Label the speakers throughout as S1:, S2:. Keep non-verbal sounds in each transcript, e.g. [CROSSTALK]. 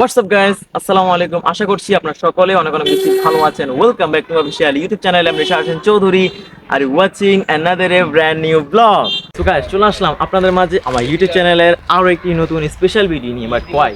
S1: WhatsApp guys আসসালামু আলাইকুম আশা করছি আপনারা সকলে অনেক অনেক বেশি ভালো আছেন। Welcome back to official YouTube channel আমি রেশা চৌধুরী আর watching another a brand new vlog তো গাইস চলে আসলাম আপনাদের মাঝে আমার ইউটিউব চ্যানেলের আরও একটি নতুন স্পেশাল ভিডিও নিয়ে বাট ওয়াই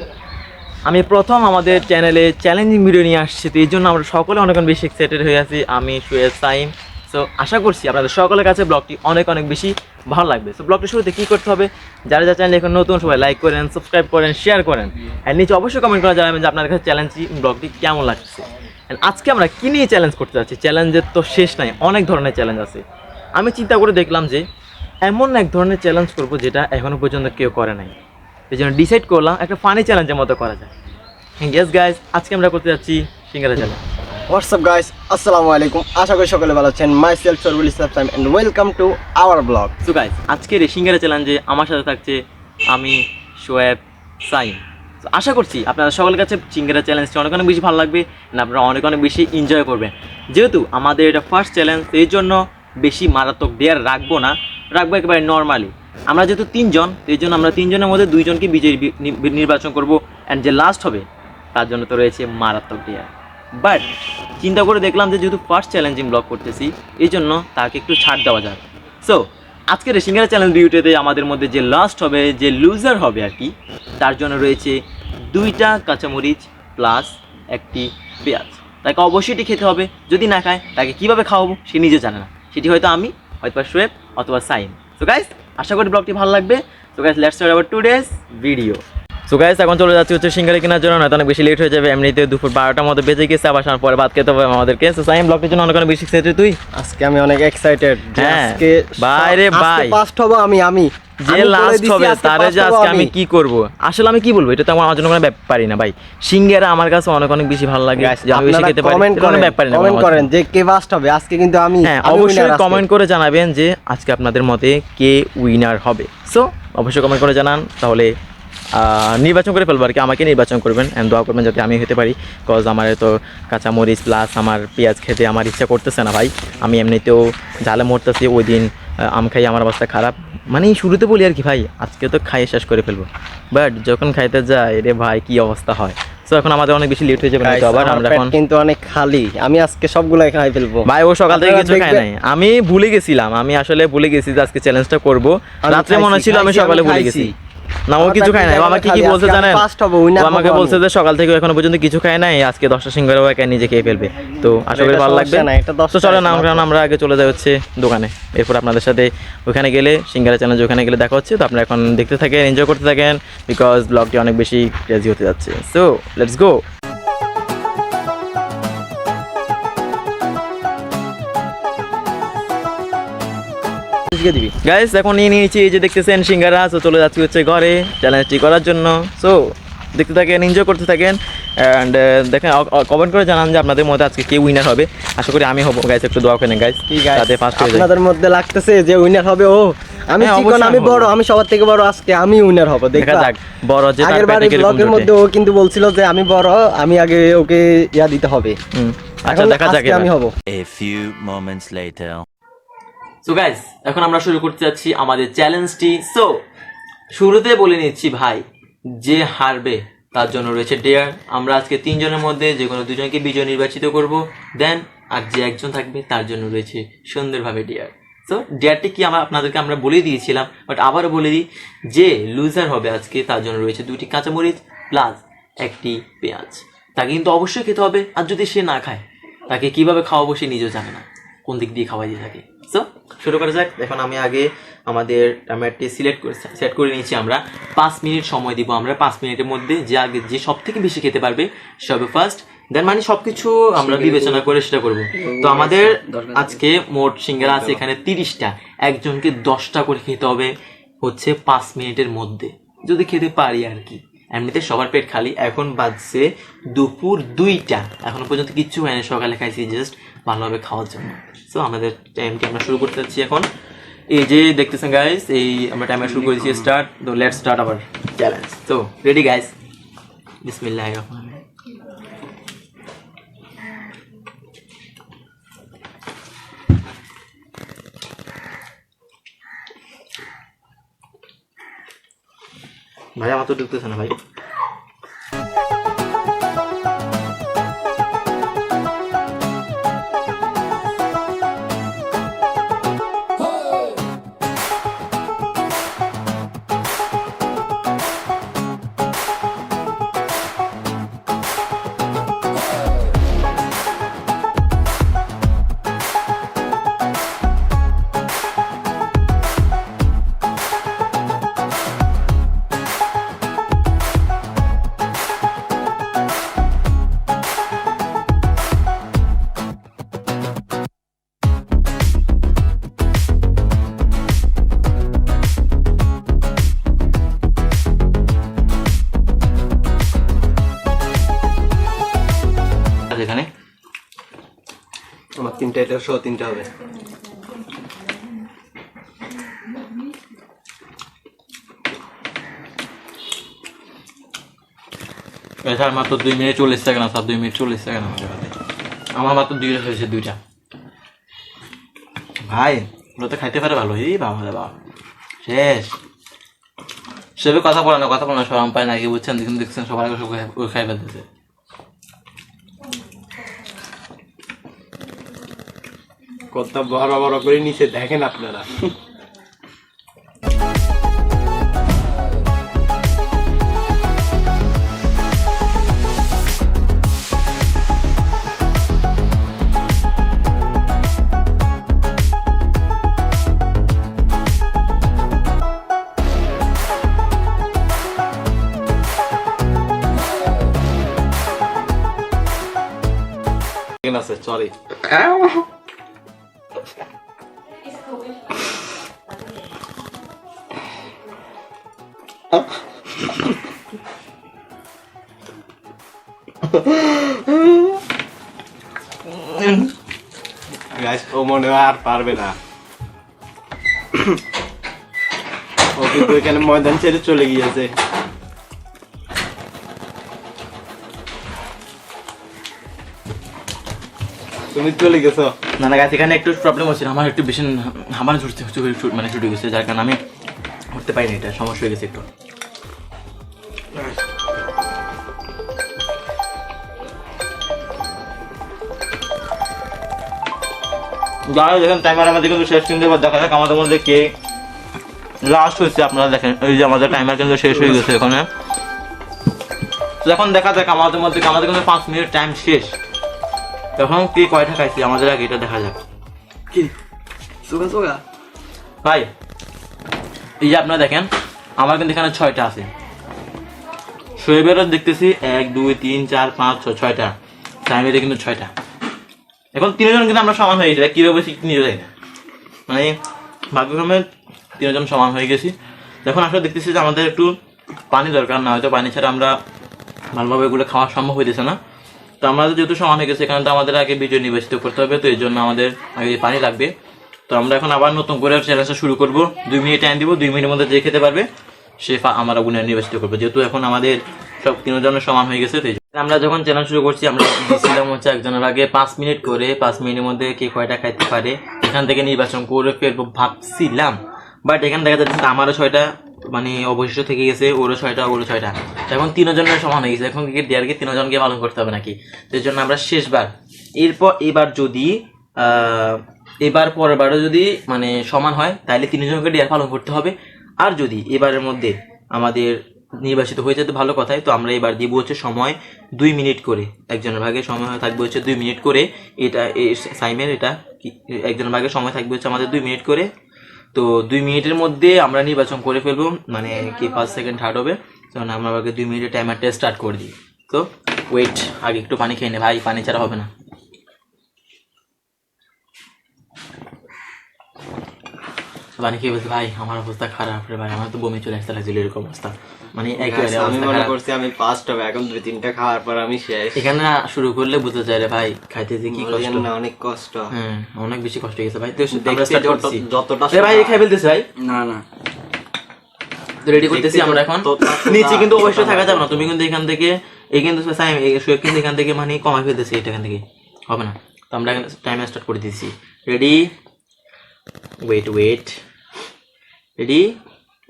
S1: আমি প্রথম আমাদের চ্যানেলে চ্যালেঞ্জিং ভিডিও নিয়ে আসছি, তো এই জন্য আমরা সকলে অনেক বেশি এক্সাইটেড হয়ে আছি। আমি সুয়েদ সাইম। সো আশা করছি আপনাদের সকলের কাছে ব্লগটি অনেক অনেক বেশি ভালো লাগবে। সো ব্লগটি শুরুতে কী করতে হবে? যারা যারা চ্যানেল এখন নতুন, সবাই লাইক করেন সাবস্ক্রাইব করেন শেয়ার করেন। অ্যান্ড নিচে অবশ্যই কমেন্ট করে জানাবেন যে আপনাদের কাছে চ্যালেঞ্জটি ব্লগটি কেমন লাগছে। অ্যান্ড আজকে আমরা কী নিয়ে চ্যালেঞ্জ করতে যাচ্ছি? চ্যালেঞ্জের তো শেষ নাই, অনেক ধরনের চ্যালেঞ্জ আছে। আমি চিন্তা করে দেখলাম যে এমন এক ধরনের চ্যালেঞ্জ করব যেটা এখনও পর্যন্ত কেউ করে নাই। এই জন্য ডিসাইড করলাম একটা ফানি চ্যালেঞ্জের মতো করা যায় ইয়েস গাইজ আজকে আমরা করতে যাচ্ছি সিঙ্গারা চ্যালেঞ্জ
S2: হোয়াটসঅ্যাপ গাইস আসসালামু আলাইকুম আশা করি সকলে ভালো আছেন। Myself Sarbul Islam time and welcome to our vlog
S1: so guys আজকের এই সিঙ্গারা চ্যালেঞ্জে আমার সাথে থাকছে আমি শোয়েব সাইম। আশা করছি আপনারা সকলের কাছে সিঙ্গারা চ্যালেঞ্জটি অনেক অনেক বেশি ভালো লাগবে and আপনারা অনেক অনেক বেশি এনজয় করবেন। যেহেতু আমাদের এটা ফার্স্ট চ্যালেঞ্জ এই জন্য বেশি মারাত্মক ডেয়ার রাখব না। রাখব একেবারে নর্মালি আমরা যেহেতু তিনজন এই জন্য আমরা তিনজনের মধ্যে দুইজনকে বিজয়ী নির্বাচন করব। অ্যান্ড যে লাস্ট হবে, তার জন্য তো রয়েছে মারাত্মক ডেয়ার বাট চিন্তা করে দেখলাম যে যেহেতু ফার্স্ট চ্যালেঞ্জিং ব্লগ করতেছি, এই জন্য তাকে একটু ছাড় দেওয়া যাবে সো আজকের সিঙ্গারা চ্যালেঞ্জ ভিডিওতে আমাদের মধ্যে যে লাস্ট হবে, যে লুজার হবে আর কি, তার জন্য রয়েছে দুইটা কাঁচামরিচ প্লাস একটি পেঁয়াজ। তাকে অবশ্যই এটি খেতে হবে, যদি না খায়, তাকে কীভাবে খাওয়াবো, সে নিজে জানে না। সেটি হয়তো আমি, হয়তো শোয়েব অথবা সাইন সো গাইস আশা করি ব্লগটি ভালো লাগবে। So guys let's our today's video so guys এখন চলে যাচ্ছি হচ্ছে সিঙ্গারে কেনার জন্য নয়তো অনেক বেশি লেট হয়ে যাবে এমনিতে দুপুর বারোটার মধ্যে বেজে গেছে আবার সামনে পরে বাদ খেতে হবে আমাদেরকে। সো সাইম ব্লগটির জন্য অনেক অনেক বেশি এক্সাইটেড তুই?
S2: আজকে আমি অনেক এক্সাইটেড
S1: হ্যাঁ,
S2: আজকে
S1: ভাই রে ভাই।
S2: ফার্স্ট হব আমি আমি।
S1: যে লাস্ট হবে তারে যে আজকে আমি কি করব? আসলে আমি কি বলব? এটা তো আমার জন্য কোনো ব্যাপারই না ভাই। সিঙ্গারা আমার কাছে অনেক অনেক বেশি ভালো লাগে আমি বেশি খেতে পারি।
S2: কমেন্ট
S1: কোনো ব্যাপারই না
S2: কমেন্ট করেন যে কে ফার্স্ট হবে। আজকে কিন্তু আমি
S1: হ্যাঁ অবশ্যই কমেন্ট করে জানাবেন যে আজকে আপনাদের মতে কে উইনার হবে। সো অবশ্যই কমেন্ট করে জানান তাহলে নির্বাচন করে ফেলব আর কি। আমাকে নির্বাচন করবেন অ্যান্ড দোয়া করবেন যাতে আমি হতে পারি। কজ আমার তো কাঁচামরিচ প্লাস আমার পেঁয়াজ খেতে আমার ইচ্ছা করতেছে না ভাই। আমি এমনিতেও জালে মরতেছি ওই দিন আম খাই আমার অবস্থা খারাপ। মানে শুরুতে বলি আর কি ভাই আজকে তো খাইয়ে শেষ করে ফেলব। বাট যখন খাইতে যায় রে ভাই কি অবস্থা হয়? সো এখন আমাদের অনেক বেশি লেট হয়ে যাবে নয়তো আবার
S2: আমরা
S1: এখন
S2: কিন্তু অনেক খালি। আমি আজকে সবগুলাই খাই ফেলব।
S1: ভাই ও সকাল থেকে কিছু
S2: দেখবেন-
S1: নাই। আমি ভুলে গেছিলাম। আমি আসলে ভুলে গেছি যে আজকে চ্যালেঞ্জটা করব। রাত্রে মনে ছিল আমি সকালে ভুলে গেছি। না ও কিছু খায় নাই। ও আমাকে কি বলছে জানেন? ও আমাকে বলছে যে সকাল থেকে এখনও পর্যন্ত কিছু খায় নাই আজকে দশটা সিঙ্গারও একা নিজে খেয়ে ফেলবে। তো আশা করি ভালো লাগবে। তো চলো না
S2: কারণ।
S1: আমরা আগে চলে যাই হচ্ছে দোকানে। এরপর আপনাদের সাথে ওখানে গেলে সিঙ্গারা চ্যানেল ওখানে গেলে দেখা হচ্ছে। তো আপনারা এখন দেখতে থাকেন এনজয় করতে থাকেন বিকজ ব্লগটি অনেক বেশি ক্রেজি হতে যাচ্ছে। সো লেটস গো দিবি। গাইস এখন নিয়ে নিয়েছি এই যে দেখতেছেন সিঙ্গারা। চলে যাচ্ছি হচ্ছে ঘরে চ্যালেঞ্জটি করার জন্য। সো দেখতে থাকেন এনজয় করতে থাকেন। অ্যান্ড দেখেন কমেন্ট করে জানান যে আপনাদের মধ্যে আজকে কে উইনার হবে। আশা করি আমি হব। গাইস একটু দোয়া করেন গাইস যাতে ফার্স্ট হয়ে
S2: আপনাদের মধ্যে লাগতেছে যে উইনার হবে ও। আমি
S1: হ্যাঁ,
S2: চিকন আমি বড় আমি সবার থেকে বড় আজকে আমি উইনার হব
S1: দেখা যাক বড় যে
S2: আগের বারে ব্লগের মধ্যে ও কিন্তু বলছিল যে আমি বড় আমি আগে ওকে ইয়া দিতে হবে।
S1: আচ্ছা দেখা যাক
S2: আমি। হব।
S3: A few moments later.
S1: So guys এখন আমরা শুরু করতে যাচ্ছি আমাদের চ্যালেঞ্জটি। সো শুরুতে বলে নিচ্ছি ভাই, যে হারবে তার জন্য রয়েছে ডেয়ার আমরা আজকে তিনজনের মধ্যে যে কোনো দুজনকে বিজয় নির্বাচিত করব। দেন আর যে একজন থাকবে তার জন্য রয়েছে সুন্দরভাবে ডেয়ার সো ডেয়ারটি কি আমরা আপনাদেরকে আমরা বলে দিয়েছিলাম বাট আবারও বলে দিই, যে লুজার হবে আজকে তার জন্য রয়েছে দুটি কাঁচামরিচ প্লাস একটি পেঁয়াজ। তাকে কিন্তু অবশ্যই খেতে হবে, আর যদি সে না খায়, তাকে কীভাবে খাওয়াবো সে নিজেও জানে না। কোন দিক দিয়ে খাওয়াই দিয়ে থাকে? শুরু করা যাক। এখন আমি আগে আমাদের টমেটোটি সিলেক্ট করে সেট করে নিয়েছি আমরা। পাঁচ মিনিট সময় দিব আমরা পাঁচ মিনিটের মধ্যে যে আগে যে সব থেকে বেশি খেতে পারবে সবে ফার্স্ট দেন মানে সবকিছু আমরা বিবেচনা করে সেটা করব। তো আমাদের আজকে মোট সিঙ্গারা আছে এখানে তিরিশটা। একজনকে দশটা করে খেতে হবে হচ্ছে পাঁচ মিনিটের মধ্যে। যদি খেতে পারি আর কি। এমনিতে সবার পেট খালি। এখন বাজছে দুপুর দুইটা। এখনও পর্যন্ত কিচ্ছু হয়নি সকালে খাইছি জাস্ট ভালোভাবে খাওয়ার জন্য। সো আমাদের টাইমটি আমরা শুরু করতে যাচ্ছি এখন। এই যে দেখতেছেন গাইস এই আমরা টাইমে শুরু করেছি স্টার্ট তো লেট স্টার্ট আবার চ্যালেঞ্জ তো রেডি গাইস বিসমিল্লাহ রহমান ভাই আমার তো ঢুকতেছে না ভাই।
S2: তিনটা, এটা সহ তিনটা হবে।
S1: এছাড়া মাত্র দুই মিনিট চল্লিশ সেকেন্ড আছে দুই মিনিট চল্লিশ সেকেন্ড আমাদের হাতে আমার মাত্র দুইটা হয়েছে, দুইটা। ভাই ওরা তো খাইতে পারে ভালো। এই বাবা বাবা। শেষ। সেভাবে কথা বলে না, কথা বলে না সরম পায় না, কি বুঝছেন? দেখুন, দেখছেন, সবার আগে সব খাই ফেলতেছে।
S2: কত বড় বড় করে নিচে দেখেন আপনারা। আছে সরি তুমি চলে গেছো?
S1: না না গাছ এখানে একটু প্রবলেম হচ্ছে আমার একটু বেশি হামানো ছুটতে মানে ছুটে গেছে যার কারণে আমি উঠতে পারিনি, এটা সমস্যা হয়ে গেছে একটু। যাই দেখেন টাইমার আমাদের কিন্তু শেষ কিন্তু এবার দেখা যাক আমাদের মধ্যে কে লাস্ট হয়েছে। আপনারা দেখেন এই যে আমাদের টাইমার কিন্তু শেষ হয়ে গেছে এখানে। এখন দেখা যাক আমাদের মধ্যে আমাদের কিন্তু পাঁচ মিনিট টাইম শেষ। তখন কে কয়টা খাইছি আমাদের আগে এটা দেখা যাক।
S2: কি? সুগা সুগা?
S1: ভাই এই যে আপনারা দেখেন আমার কিন্তু এখানে ছয়টা আছে। শোয়েবেরও দেখতেছি এক দুই তিন চার পাঁচ ছয় ছয়টা। টাইমের কিন্তু ছয়টা। এখন তিনজন কিন্তু আমরা সমান হয়ে গেছি। কীভাবে ঠিক নিয়ে যাই না মানে ভাগ্যক্রমে তিনজন সমান হয়ে গেছি। এখন আসলে দেখতেছি যে আমাদের একটু পানি দরকার না, হয়তো পানি ছাড়া আমরা ভালোভাবে এগুলো খাওয়া সম্ভব হইতেছে না। তো আমরা যেহেতু সমান হয়ে গেছে, এখানে তো আমাদের আগে ভিডিও নির্বাচিত করতে হবে, তো এই জন্য আমাদের আগে পানি লাগবে। তো আমরা এখন আবার নতুন করে চ্যালেঞ্জটা শুরু করব। দুই মিনিট টাইম দিব, দুই মিনিটের মধ্যে যে খেতে পারবে, সে আমরা গুণে নির্বাচিত করব। যেহেতু এখন আমাদের সব তিনজনের সমান হয়ে গেছে। আমরা যখন চ্যালেঞ্জ শুরু করছি, আমরা দিয়েছিলাম হচ্ছে একজনের আগে পাঁচ মিনিট করে, পাঁচ মিনিটের মধ্যে কে কয়টা খাইতে পারে। এখান থেকে নির্বাচন করে ফেলব ভাবছিলাম। বাট এখানে দেখা যাচ্ছে আমারও ছয়টা মানে অবশিষ্ট থেকে গেছে, ওরও ছয়টা ওরও ছয়টা। এখন তিনজনের সমান হয়ে গেছে। এখন কি দেয়ারকে তিনজনকে পালন করতে হবে নাকি? সেই জন্য আমরা শেষবার। এরপর, এবার যদি এবার পরের বারও যদি মানে সমান হয়, তাহলে তিনজনকে ডেয়ার পালন করতে হবে। আর যদি এবারের মধ্যে আমাদের নির্বাচিত হয়ে যেতে ভালো কথাই। তো আমরা এবার দিব হচ্ছে সময় দুই মিনিট করে। একজনের ভাগে সময় থাকবে হচ্ছে দুই মিনিট করে। এটা সাইমের এটা একজনের ভাগে সময় থাকবে হচ্ছে আমাদের দুই মিনিট করে। তো দুই মিনিটের মধ্যে আমরা নির্বাচন করে ফেলব মানে কি ফার্স্ট সেকেন্ড থার্ড হবে। তখন আমরা দুই মিনিটের টাইমারটা স্টার্ট করে দিই। তো ওয়েট আগে একটু পানি খেয়ে নে। ভাই, পানি ছাড়া হবে না। পানি খেয়ে বলছে ভাই আমার অবস্থা খারাপ রে ভাই আমার তো বমি চলে আসতে লাগছিল এরকম অবস্থা। মানে একেবারে
S2: আমি মনে করছি আমি ফার্স্ট হবে এখন দুই তিনটা খাওয়ার পর আমি শেষ।
S1: এখানে শুরু করলে বুঝতে চাই রে ভাই খাইতে যে কি কষ্ট।
S2: না অনেক কষ্ট।
S1: হ্যাঁ অনেক বেশি কষ্ট হয়ে গেছে ভাই। তো আমরা
S2: দেখতে
S1: স্টার্ট করছি।
S2: যতটা
S1: এ ভাই খাই ফেলতেছে ভাই।
S2: না না।
S1: রেডি করতেছি আমরা এখন। নিচে কিন্তু অবশ্যই থাকা যাবে না। তুমি কিন্তু এখান থেকে এই কিন্তু সাইম এই শোয়েব কিন্তু এখান থেকে মানে কমাই ফেলতেছি এটা এখান থেকে। হবে না। তো আমরা টাইম স্টার্ট করে দিচ্ছি ready wait wait ready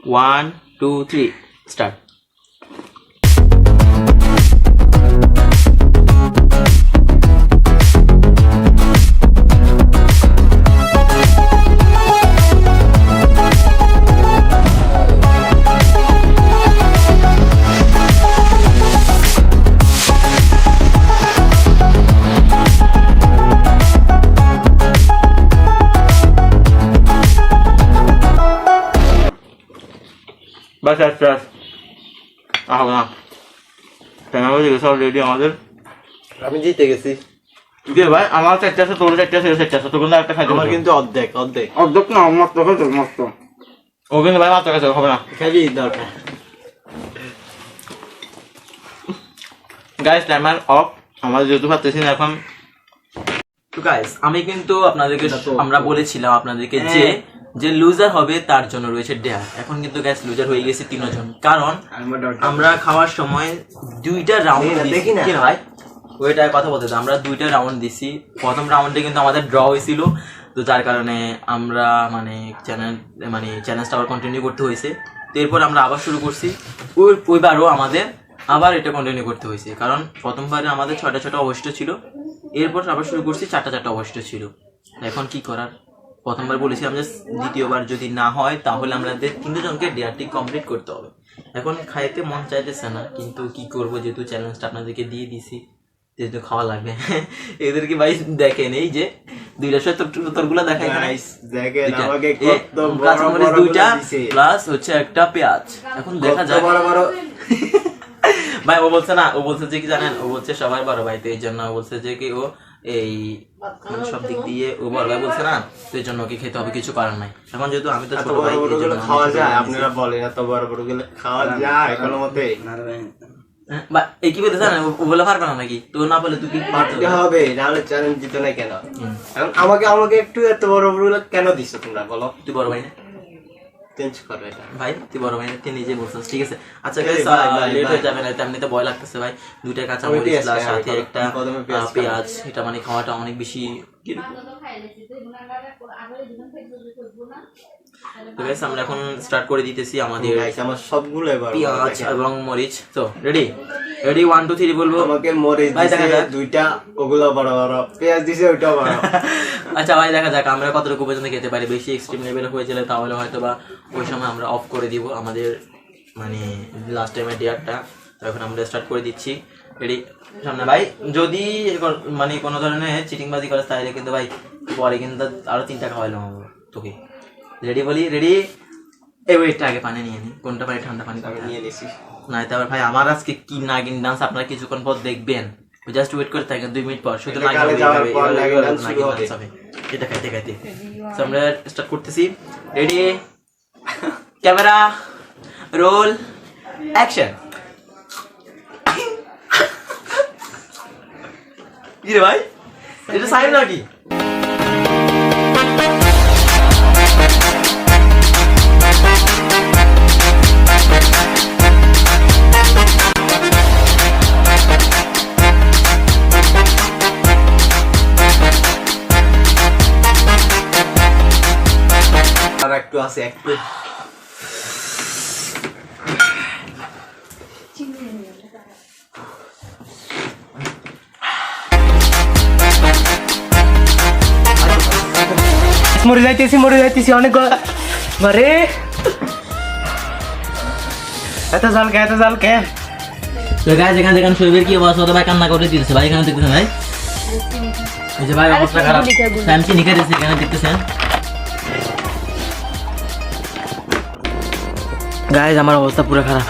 S1: one two three start already আমাদের।
S2: আমি জিতে গেছি।
S1: দিয়ে ভাই আমার চারটে আছে তোর চারটে আছে চারটে আছে তোর কিন্তু একটা খাইতে
S2: আমার
S1: আমার
S2: কিন্তু অর্ধেক অর্ধেক।
S1: অর্ধেক না খাইতে মস্ত। ও কিন্তু ভাই কাছে হবে না।
S2: খাবি দরকার
S1: গাইস টাইমার অফ আমরা যেহেতু পারতেছি না এখন। তো গাইস আমি কিন্তু আপনাদেরকে আমরা বলেছিলাম আপনাদেরকে
S2: হ্যাঁ।
S1: যে যে লুজার হবে তার জন্য রয়েছে ডেয়ার এখন কিন্তু গ্যাস লুজার হয়ে গেছে তিনজন। কারণ আমরা খাওয়ার সময় দুইটা রাউন্ড
S2: দেখি না,
S1: কি ভাই ওইটা কথা বলতে দাও, আমরা দুইটা রাউন্ড দিছি। প্রথম রাউন্ডে কিন্তু আমাদের ড্র হয়েছিল। তো যার কারণে আমরা মানে চ্যানেল মানে চ্যালেঞ্জটা আবার কন্টিনিউ করতে হয়েছে। তো এরপর আমরা আবার শুরু করছি। ওই ওইবারও আমাদের আবার এটা কন্টিনিউ করতে হয়েছে। কারণ প্রথমবারে আমাদের ছয়টা ছয়টা অবশিষ্ট ছিল। এরপর আবার শুরু করছি চারটা চারটা অবশিষ্ট ছিল। এখন কি করার? প্রথমবার বলেছিলাম যে দ্বিতীয়বার যদি না হয় তাহলে আমাদের তিনজনকে ডেয়ারটি কমপ্লিট করতে হবে। এখন খাইতে মন চাইতেছে না কিন্তু কি করব যেহেতু চ্যালেঞ্জটা আপনাদেরকে দিয়ে দিছি যেহেতু খাওয়া লাগবে। এদেরকে ভাই দেখেন এই যে দুইটা দেখাই
S2: দেখেন
S1: দুইটা।
S2: আমাকে কত
S1: কাঁচামরিচ দুইটা প্লাস হচ্ছে একটা পেঁয়াজ। এখন দেখা যায়
S2: বড়
S1: ভাই ও বলছে না ও বলছে যে কি জানেন? ও বলছে সবাই বড় ভাই তো এই জন্য ও বলছে যে কি ও এই মানে সব দিক দিয়ে ও বড় ভাই বলছে না তো এই জন্য ওকে খেতে হবে কিছু করার নাই। এখন যেহেতু আমি তো ছোট ভাই এই জন্য
S2: খাওয়া যায় আপনারা বলেন এত বড় বড়গুলো খাওয়া যায় কোনো মতে
S1: হ্যাঁ, বা এই কি বলতে জানেন? ও বলে পারবে না নাকি? তো না বলে তুই কি
S2: পারতে হবে নাহলে চ্যালেঞ্জ জিতে না কেন? এখন আমাকে আমাকে একটু এত বড় বড়গুলো কেন দিছো তোমরা বলো?
S1: তুই বড় ভাই না?
S2: চেঞ্জ করো এটা।
S1: ভাই তুই বড় ভাই তুই নিজে বলছিস ঠিক আছে? আচ্ছা গাইস লেট হয়ে যাবে না ভয় লাগতেছে ভাই। দুইটা কাঁচা মরিচ সাথে একটা
S2: পেঁয়াজ
S1: পেঁয়াজ এটা মানে খাওয়াটা অনেক বেশি তো গাইস আমরা এখন স্টার্ট করে দিতেছি আমাদের
S2: আমার সবগুলো এবার
S1: পেঁয়াজ এবং মরিচ। তো ready ready one two three বলব
S2: আমাকে
S1: যাক।
S2: দুইটা ওগুলো বড় বড়। পেঁয়াজ দিছে ওইটা বড়। [LAUGHS]
S1: আচ্ছা ভাই দেখা যাক আমরা কতটুকু পর্যন্ত খেতে পারি। বেশি এক্সট্রিম লেভেল হয়ে গেলে তাহলে হয়তো বা ওই সময় আমরা অফ করে দিব আমাদের মানে লাস্ট টাইমের ডেয়ারটা তো এখন আমরা স্টার্ট করে দিচ্ছি। রেডি সামনে ভাই যদি মানে কোনো ধরনের চিটিং বাজি করে তাহলে কিন্তু ভাই পরে কিন্তু আরও তিনটা খাওয়াইলাম আমরা তোকে। রেডি বলি? রেডি এই ওয়েটটা আগে পানি নিয়ে নি। কোনটা পানি? ঠান্ডা পানি
S2: নিয়ে নিছি।
S1: না তারপর ভাই আমার আজকে কি নাগিন ডান্স আপনারা কিছুক্ষণ পর দেখবেন। জাস্ট ওয়েট করে থাকেন দুই মিনিট পর। শুধু নাগিন
S2: কালে
S1: হবে, এটা খাইতে খাইতে আমরা স্টার্ট করতেছি। রেডি ক্যামেরা রোল অ্যাকশন কি রে ভাই? এটা সাইড নাকি?
S2: আর একটু আছে একটু মরে যাইতেছি মরে যাইতেছি অনেক মারে এত জাল কে এত জাল কে
S1: তো গাইজ এখানে দেখেন শরীরের কি অবস্থা হতো ভাই কান্না করে দিতেছে ভাই এখানে দেখতেছেন ভাই এই যে ভাই অবস্থা খারাপ স্যামসি নিখে দিচ্ছে এখানে দেখতেছেন গাইজ আমার অবস্থা পুরো খারাপ।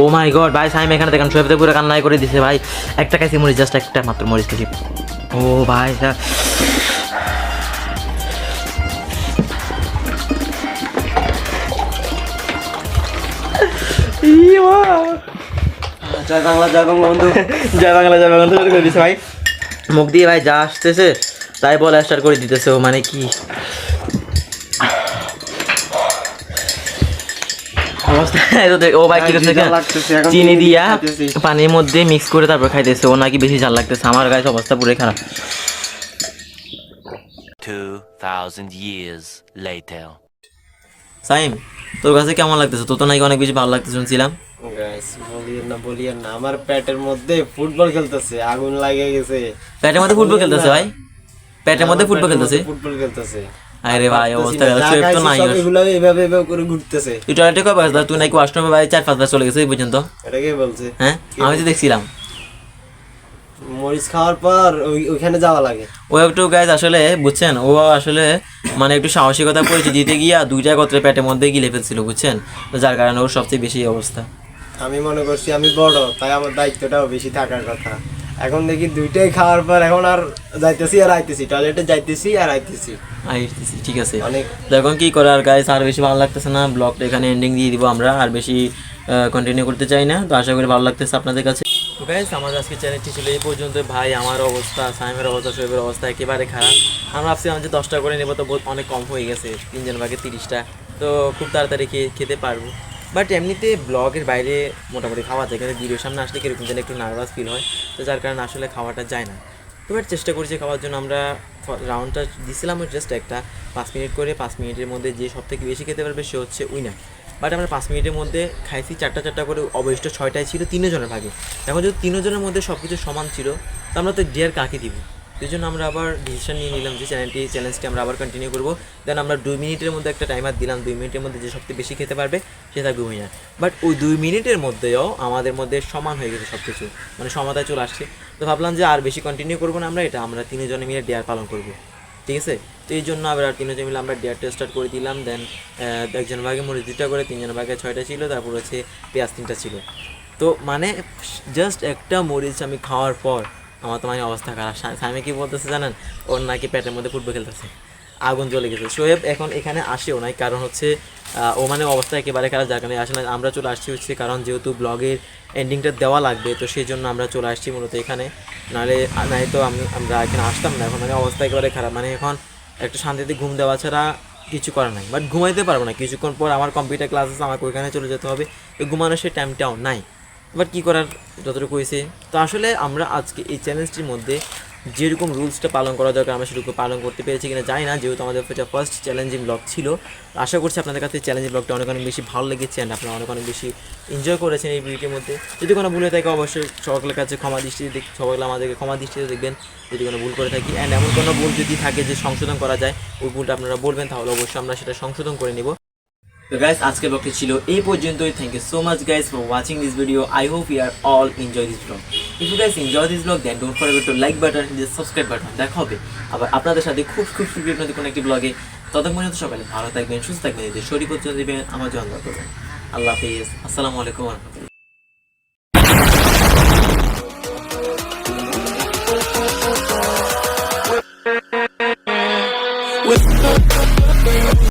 S1: ও মাই গড ভাই সাইম এখানে দেখেন শোয়েবতে পুরো কান্নাই করে দিছে ভাই। একটা খাইছি মরিচ জাস্ট একটা মাত্র মরিচ খাইছি। ও ভাই
S2: জয় বাংলা জয় বাংলা বন্ধু [LAUGHS]
S1: জয় বাংলা জয় বাংলা করে দিছে ভাই। মুখ দিয়ে ভাই যা আসতেছে তাই বলে স্টার্ট করে দিতেছে ও মানে কি? অবস্থা [LAUGHS] ও ভাই কি করছে চিনি
S2: চিনি
S1: দিয়া পানির মধ্যে মিক্স করে তারপর খাইতেছে। ও নাকি বেশি ঝাল লাগতেছে। আমার গায়ে অবস্থা পুরোই খারাপ।
S3: 2,000 years later.
S1: সাইম তোর কাছে কেমন লাগতেছে? তোর তো নাকি অনেক বেশি ভালো লাগতেছে শুনছিলাম।
S2: গাইস বলিয়েন না বলিয়েন না। আমার পেটের মধ্যে ফুটবল খেলতেছে আগুন লাগে গেছে।
S1: পেটের মধ্যে ফুটবল খেলতেছে ভাই? পেটের মধ্যে ফুটবল খেলতেছে?
S2: ফুটবল খেলতেছে।
S1: আরে ভাই অবস্থা তো নাই
S2: এগুলো এভাবে এভাবে করে ঘুরতেছে।
S1: তুই টয়লেটে কয় তুই নাকি ওয়াশরুমে ভাই চার পাঁচবার চলে গেছে এই পর্যন্ত।
S2: এটা কে বলছে?
S1: হ্যাঁ আমি তো দেখছিলাম।
S2: মরিচ খাওয়ার পর ওই- ওইখানে যাওয়া লাগে।
S1: ও একটু গাইজ আসলে বুঝছেন? ও আসলে মানে একটু সাহসিকতা করেছে দিতে গিয়া দুইটা গোত্রের পেটের মধ্যে গিলে ফেলছিল বুঝছেন? তো যার কারণে ওর সবচেয়ে বেশি অবস্থা।
S2: আমি মনে করছি আমি বড় তাই আমার দায়িত্বটাও বেশি থাকার কথা। এখন দেখি দুইটাই খাওয়ার পর এখন আর যাইতেছি আর আইতেছি টয়লেটে যাইতেছি আর আইতেছি।
S1: আইতেছি, ঠিক আছে।
S2: অনেক
S1: দেখুন কি করার গাইজ আর বেশি ভালো লাগতেছে না? ব্লগটা এখানে এন্ডিং দিয়ে দিব আমরা আর বেশি কন্টিনিউ করতে চাই না তো আশা করি ভালো লাগতেছে আপনাদের কাছে। তো গাইস আমাদের আজকে চ্যানেলটি ছিল এই পর্যন্ত। ভাই আমার অবস্থা সাইমের অবস্থা শোয়েবের অবস্থা একেবারে খারাপ। আমরা ভাবছিলাম যে দশটা করে নেব তো অনেক কম হয়ে গেছে। তিনজন ভাগে তিরিশটা। তো খুব তাড়াতাড়ি খেয়ে খেতে পারব। বাট এমনিতে ব্লগের বাইরে মোটামুটি খাওয়া যায়, কিন্তু ভিডিওর সামনে আসলে কীরকম যেন একটু নার্ভাস ফিল হয়। তো যার কারণে আসলে খাওয়াটা যায় না। তো এবার চেষ্টা করছি খাওয়ার জন্য আমরা রাউন্ডটা দিছিলাম জাস্ট একটা। পাঁচ মিনিট করে, পাঁচ মিনিটের মধ্যে যে সব থেকে বেশি খেতে পারবে সে হচ্ছে উইনার। বাট আমরা পাঁচ মিনিটের মধ্যে খাইছি চারটা চারটা করে অবশিষ্ট ছয়টাই ছিল, তিনজনের ভাগে। এখন যদি তিনজনের মধ্যে সব কিছু সমান ছিল, তো আমরা তো ডিয়ার কাকে দিব? সেই জন্য আমরা আবার ডিসিশন নিয়ে নিলাম যে চ্যানেলটি চ্যালেঞ্জটি আমরা আবার কন্টিনিউ করব। দেন আমরা দুই মিনিটের মধ্যে একটা টাইমার দিলাম, দুই মিনিটের মধ্যে যে সবচেয়ে বেশি খেতে পারবে, সে থাকবে উইনার বাট ওই দুই মিনিটের মধ্যেও আমাদের মধ্যে সমান হয়ে গেছে সব কিছু মানে সমতায় চলে আসছে। তো ভাবলাম যে আর বেশি কন্টিনিউ করব না আমরা, এটা আমরা তিনজনে মিলে ডেয়ার পালন করব। ঠিক আছে? তো এই জন্য আবার তিনজন মিলে আমরা ডেয়ারটা স্টার্ট করে দিলাম। দেন একজন ভাগে মরিচ দুটা করে, তিনজন ভাগে ছয়টা ছিল, তারপর হচ্ছে পেঁয়াজ তিনটা ছিল। তো মানে জাস্ট একটা মরিচ আমি খাওয়ার পর আমার তো মানে অবস্থা খারাপ। সা- সামি কি বলতেছে জানেন? ওর নাকি পেটের মধ্যে ফুটবল খেলতেছে। আগুন জ্বলে গেছে। শোয়েব এখন এখানে আসেও নাই, কারণ হচ্ছে ও মানে অবস্থা একেবারে খারাপ। যার কারণে না আমরা চলে আসছি হচ্ছে, কারণ যেহেতু ব্লগের এন্ডিংটা দেওয়া লাগবে, তো সেই জন্য আমরা চলে আসছি মূলত এখানে। নাহলে নাই তো আমি আমরা এখানে আসতাম না। এখন মানে অবস্থা একেবারে খারাপ। মানে এখন একটু শান্তিতে ঘুম দেওয়া ছাড়া কিছু করার নাই। বাট ঘুমাইতে পারব না। কিছুক্ষণ পর আমার কম্পিউটার ক্লাস আছে আমাকে ওইখানে চলে যেতে হবে। এই ঘুমানোর সেই টাইমটাও নাই। বাট কী করার যতটুকু হয়েছে? তো আসলে আমরা আজকে এই চ্যালেঞ্জটির মধ্যে যেরকম রুলসটা পালন করা দরকার, আমরা সেরকম পালন করতে পেরেছি কিনা জানি না, যেহেতু আমাদের এটা ফার্স্ট চ্যালেঞ্জিং ব্লগ ছিল। আশা করছি আপনাদের কাছে চ্যালেঞ্জিং ব্লগটা অনেক অনেক বেশি ভালো লেগেছে অ্যান্ড আপনারা অনেক অনেক বেশি এনজয় করেছেন এই ভিডিওটির মধ্যে। যদি কোনো ভুল হয়ে থাকে অবশ্যই সকলের কাছে ক্ষমা দৃষ্টিতে দেখ সকলে আমাদেরকে ক্ষমা দৃষ্টিতে দেখবেন। যদি কোনো ভুল করে থাকি অ্যান্ড এমন কোনো ভুল যদি থাকে যে সংশোধন করা যায়, ওই ভুলটা আপনারা বলবেন, তাহলে অবশ্যই আমরা সেটা সংশোধন করে নিব। তো গাইস আজকের ব্লগটি ছিল এই পর্যন্তই। Thank you so much guys for watching this video I hope you are all enjoy this vlog if you guys enjoy this vlog then don't forget to like button this subscribe button দেখা হবে আবার আপনাদের সাথে খুব খুব শীঘ্রই নতুন কোনো একটি ব্লগে ততক্ষণ পর্যন্ত সকালে ভালো থাকবেন, সুস্থ থাকবেন শরীর পর্যন্ত দেবেন, আমার জন্য আল্লাহ হাফিজ। আসসালামু আলাইকুম